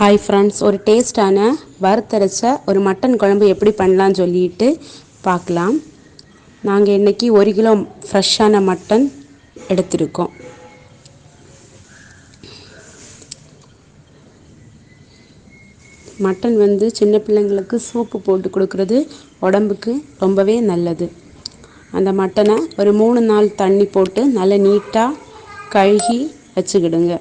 Hi friends ஒரு டேஸ்டான வறுத்தரைச்ச ஒரு மட்டன் குழம்பு எப்படி பண்ணலான்னு சொல்லிட்டு பார்க்கலாம். நாங்கள் இன்றைக்கி ஒரு கிலோ ஃப்ரெஷ்ஷான மட்டன் எடுத்திருக்கோம். மட்டன் வந்து சின்ன பிள்ளைங்களுக்கு சூப்பு போட்டு கொடுக்குறது உடம்புக்கு ரொம்பவே நல்லது. அந்த மட்டனை ஒரு மூணு நாள் தண்ணி போட்டு நல்லா நீட்டாக கழுகி வச்சுக்கிடுங்க.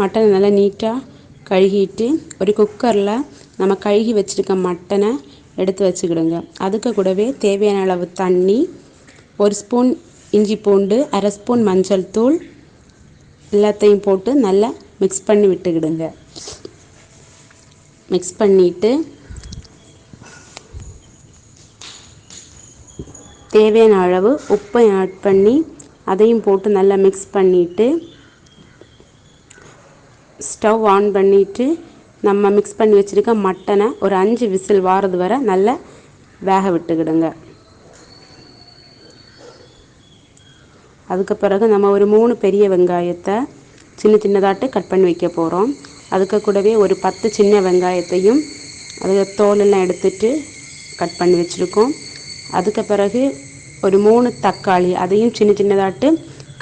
மட்டனை நல்லா நீட்டாக கழுகிட்டு ஒரு குக்கரில் நம்ம கழுகி வச்சுருக்க மட்டனை எடுத்து வச்சுக்கிடுங்க. அதுக்கு கூடவே தேவையான அளவு தண்ணி ஒரு ஸ்பூன் இஞ்சி பூண்டு அரை ஸ்பூன் மஞ்சள் தூள் எல்லாத்தையும் போட்டு நல்லா மிக்ஸ் பண்ணி விட்டுக்கிடுங்க. மிக்ஸ் பண்ணிவிட்டு தேவையான அளவு உப்பை ஆட் பண்ணி அதையும் போட்டு நல்லா மிக்ஸ் பண்ணிவிட்டு ஸ்டவ் ஆன் பண்ணிவிட்டு நம்ம மிக்ஸ் பண்ணி வச்சுருக்க மட்டனை ஒரு அஞ்சு விசில் வாரது வரை நல்லா வேக விட்டுக்கிடுங்க. அதுக்கு பிறகு நம்ம ஒரு மூணு பெரிய வெங்காயத்தை சின்ன சின்னதாட்டு கட் பண்ணி வைக்க போகிறோம் அதுக்கு கூடவே ஒரு பத்து சின்ன வெங்காயத்தையும் அது தோலெல்லாம் எடுத்துட்டு கட் பண்ணி வச்சுருக்கோம். அதுக்கு பிறகு ஒரு மூணு தக்காளி அதையும் சின்ன சின்னதாட்டு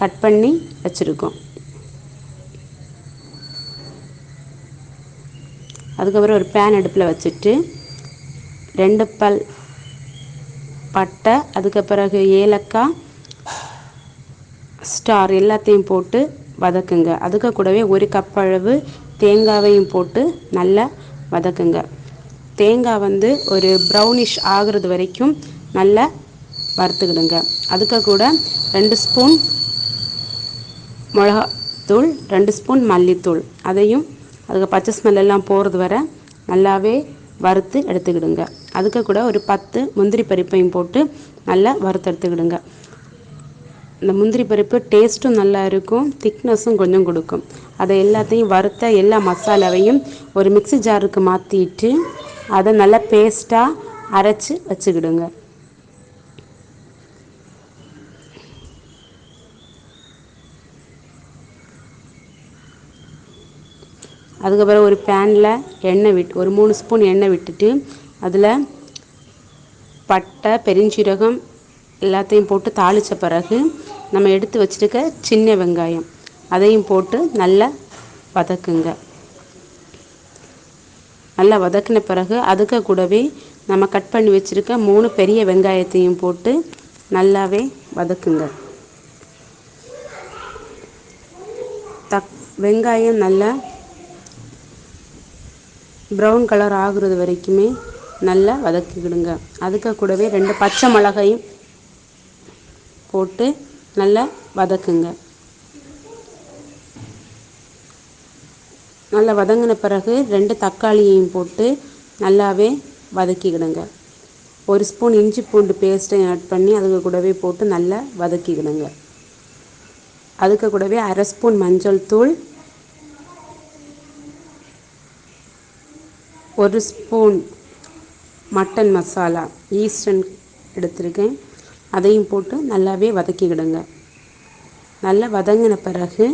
கட் பண்ணி வச்சுருக்கோம். அதுக்கப்புறம் ஒரு பேன் அடுப்பில் வச்சுட்டு ரெண்டு பல் பட்டை அதுக்கு பிறகு ஏலக்காய் ஸ்டார் எல்லாத்தையும் போட்டு வதக்குங்க. அதுக்கு கூடவே ஒரு கப் அளவு தேங்காவையும் போட்டு நல்லா வதக்குங்க. தேங்காய் வந்து ஒரு ப்ரௌனிஷ் ஆகிறது வரைக்கும் நல்லா வறுத்துக்கிடுங்க. அதுக்கு கூட ரெண்டு ஸ்பூன் மிளகாத்தூள் ரெண்டு ஸ்பூன் மல்லித்தூள் அதையும் அதுக்கு பச்சை ஸ்மெல் எல்லாம் போகிறது வர நல்லாவே வறுத்து எடுத்துக்கிடுங்க. அதுக்கு கூட ஒரு பத்து முந்திரி பருப்பையும் போட்டு நல்லா வறுத்து எடுத்துக்கிடுங்க இந்த முந்திரி பருப்பு டேஸ்ட்டும் நல்லா இருக்கும் திக்னஸும் கொஞ்சம் கொடுக்கும். அதை எல்லாத்தையும் வறுத்த எல்லா மசாலாவையும் ஒரு மிக்சி ஜாருக்கு மாற்றிட்டு அதை நல்லா பேஸ்ட்டாக அரைச்சி வச்சுக்கிடுங்க. அதுக்கப்புறம் ஒரு பேனில் எண்ணெய் விட்டு ஒரு மூணு ஸ்பூன் எண்ணெய் விட்டுட்டு அதில் பட்டை பெருஞ்சீரகம் எல்லாத்தையும் போட்டு தாளித்த பிறகு நம்ம எடுத்து வச்சுருக்க சின்ன வெங்காயம் அதையும் போட்டு நல்லா வதக்குங்க. நல்லா வதக்கின பிறகு அதுக்கு கூடவே நம்ம கட் பண்ணி வச்சுருக்க மூணு பெரிய வெங்காயத்தையும் போட்டு நல்லாவே வதக்குங்க. தக் வெங்காயம் நல்லா ப்ரௌன் கலர் ஆகுறது வரைக்குமே நல்லா வதக்கிக்கிடுங்க. அதுக்கு கூடவே ரெண்டு பச்சை மிளகையும் போட்டு நல்லா வதக்குங்க. நல்லா வதங்கின பிறகு ரெண்டு தக்காளியையும் போட்டு நல்லாவே வதக்கிக்கிடுங்க. ஒரு ஸ்பூன் இஞ்சி பூண்டு பேஸ்ட்டையும் ஆட் பண்ணி அதுக்கு கூடவே போட்டு நல்லா வதக்கிக்கிடுங்க. அதுக்கு கூடவே அரை ஸ்பூன் மஞ்சள் தூள் ஒரு ஸ்பூன் மட்டன் மசாலா ஈஸ்டர்ன் எடுத்திருக்கேன். அதையும் போட்டு நல்லாவே வதக்கிக்கிடுங்க. நல்லா வதங்கின பிறகு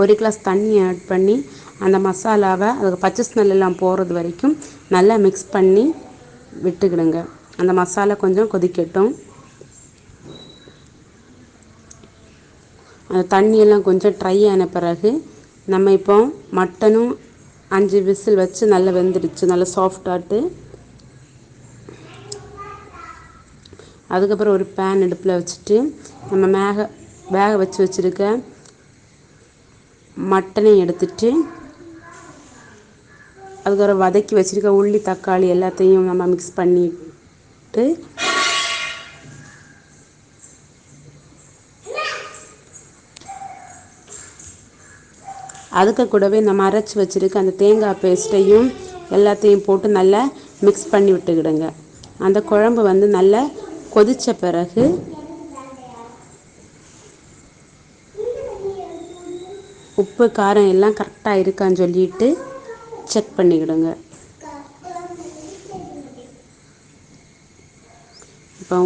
ஒரு கிளாஸ் தண்ணி ஆட் பண்ணி அந்த மசாலாவை அதுக்கு பச்சை ஸ்மெல் எல்லாம் போகிறது வரைக்கும் நல்லா மிக்ஸ் பண்ணி விட்டுக்கிடுங்க. அந்த மசாலா கொஞ்சம் கொதிக்கட்டும். அந்த தண்ணியெல்லாம் கொஞ்சம் ட்ரை ஆன பிறகு நம்ம இப்போ மட்டனும் அஞ்சு விசில் வச்சு நல்லா வெந்துடுச்சு நல்லா சாஃப்டாட்டு அதுக்கப்புறம் ஒரு பேன் அடுப்பில் வச்சுட்டு நம்ம மேக வேக வச்சு வச்சுருக்க மட்டனை எடுத்துட்டு அதுக்கப்புறம் வதக்கி வச்சுருக்க உள்ளி தக்காளி எல்லாத்தையும் நம்ம மிக்ஸ் பண்ணிட்டு அதுக்கு கூடவே நம்ம அரைச்சி வச்சுருக்க அந்த தேங்காய் பேஸ்ட்டையும் எல்லாத்தையும் போட்டு நல்லா மிக்ஸ் பண்ணி விட்டுக்கிடுங்க. அந்த குழம்பு வந்து நல்லா கொதித்த பிறகு உப்பு காரம் எல்லாம் கரெக்டாக இருக்கான்னு சொல்லிட்டு செக் பண்ணிக்கிடுங்க. இப்போ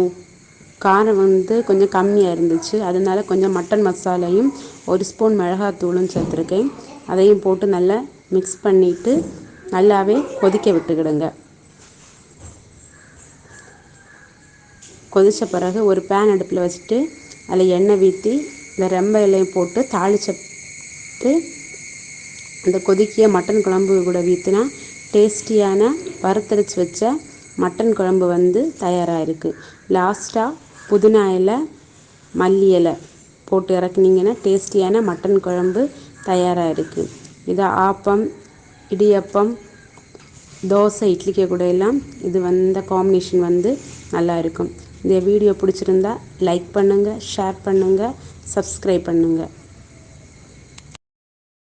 காரம் வந்து கொஞ்சம் கம்மியாக இருந்துச்சு. அதனால கொஞ்சம் மட்டன் மசாலையும் ஒரு ஸ்பூன் மிளகாத்தூளும் சேர்த்துருக்கேன். அதையும் போட்டு நல்லா மிக்ஸ் பண்ணிவிட்டு நல்லாவே கொதிக்க விட்டுக்கிடுங்க. கொதித்த பிறகு ஒரு பேன் அடுப்பில் வச்சுட்டு அதில் எண்ணெய் ஊற்றி இந்த ரெம்ப இலையும் போட்டு தாளிச்சிட்டு அந்த கொதிக்கிய மட்டன் குழம்பு கூட ஊற்றினா டேஸ்டியான வறுத்தரைச்சி வச்ச மட்டன் குழம்பு வந்து தயாராக இருக்குது லாஸ்ட்டாக புதினா இலை மல்லி இலை போட்டு இறக்குனீங்கன்னா டேஸ்டியான மட்டன் குழம்பு தயாராக இருக்குது இதை ஆப்பம் இடியப்பம் தோசை இட்லிக்கு கூட எல்லாம் இது வந்த காம்பினேஷன் வந்து நல்லா இருக்கும். இந்த வீடியோ பிடிச்சிருந்தா லைக் பண்ணுங்கள் ஷேர் பண்ணுங்கள் சப்ஸ்கிரைப் பண்ணுங்கள்